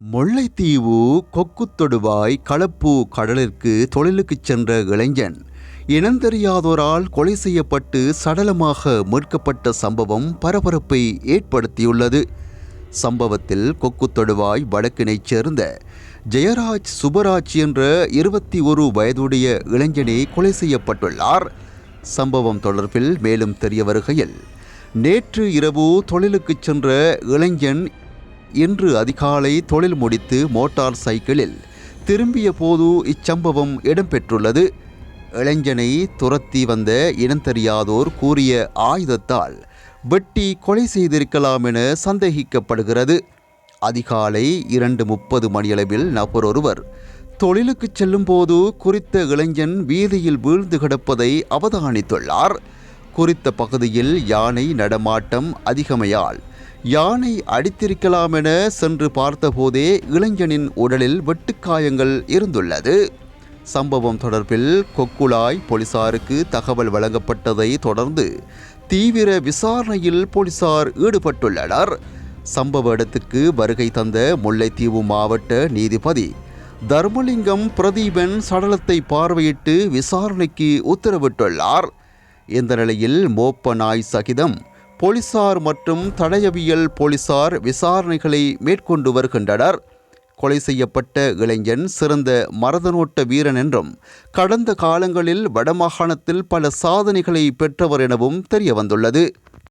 முல்லைத்தீவு கொக்குத்தொடுவாய் களப்பு கடலிற்கு தொழிலுக்குச் சென்ற இளைஞன். இனந்தெரியாதோரால் கொலை செய்யப்பட்டு சடலமாக மீட்கப்பட்ட சம்பவம் பரபரப்பை ஏற்படுத்தியுள்ளது. சம்பவத்தில் கொக்குத்தொடுவாய் வடக்கினைச் சேர்ந்த ஜெயராஜ் சுபராஜ் என்ற இருபத்தி ஒரு வயதுடைய இளைஞனே கொலை செய்யப்பட்டுள்ளார். சம்பவம் தொடர்பில் மேலும் தெரிய வருகையில் நேற்று இரவு தொழிலுக்குச் சென்ற இளைஞன் இன்று அதிகாலை தொழில் முடித்து மோட்டார் சைக்கிளில் திரும்பிய போது இச்சம்பவம் இடம்பெற்றுள்ளது. இளைஞனை துரத்தி வந்த இனந்தெரியாதோர் கூறிய ஆயுதத்தால் வெட்டி கொலை செய்திருக்கலாம் என சந்தேகிக்கப்படுகிறது. அதிகாலை இரண்டு முப்பது மணியளவில் நபரொருவர் தொழிலுக்கு செல்லும்போது குறித்த இளைஞன் வீதியில் வீழ்ந்து கிடப்பதை அவதானித்துள்ளார். குறித்த பகுதியில் யானை நடமாட்டம் அதிகமையால். யானை அடித்திருக்கலாம் என சென்று பார்த்தபோதே இளைஞனின் உடலில் வெட்டுக்காயங்கள் இருந்துள்ளது. சம்பவம் தொடர்பில் கொக்குளாய் போலீசாருக்கு தகவல் வழங்கப்பட்டதை தொடர்ந்து தீவிர விசாரணையில் போலீசார் ஈடுபட்டுள்ளனர். சம்பவ இடத்துக்கு வருகை தந்த முல்லைத்தீவு மாவட்ட நீதிபதி தர்மலிங்கம் பிரதீபன் சடலத்தை பார்வையிட்டு விசாரணைக்கு உத்தரவிட்டுள்ளார். இந்த நிலையில் மோப்ப நாய் சகிதம். போலீசார் மற்றும் தடயவியல் போலீசார் விசாரணைகளை மேற்கொண்டு வருகின்றனர். கொலை செய்யப்பட்ட இளைஞன் சிறந்த மரதனோட்ட வீரன் என்றும் கடந்த காலங்களில் வடமாகாணத்தில் பல சாதனைகளை பெற்றவர் எனவும் தெரியவந்துள்ளது.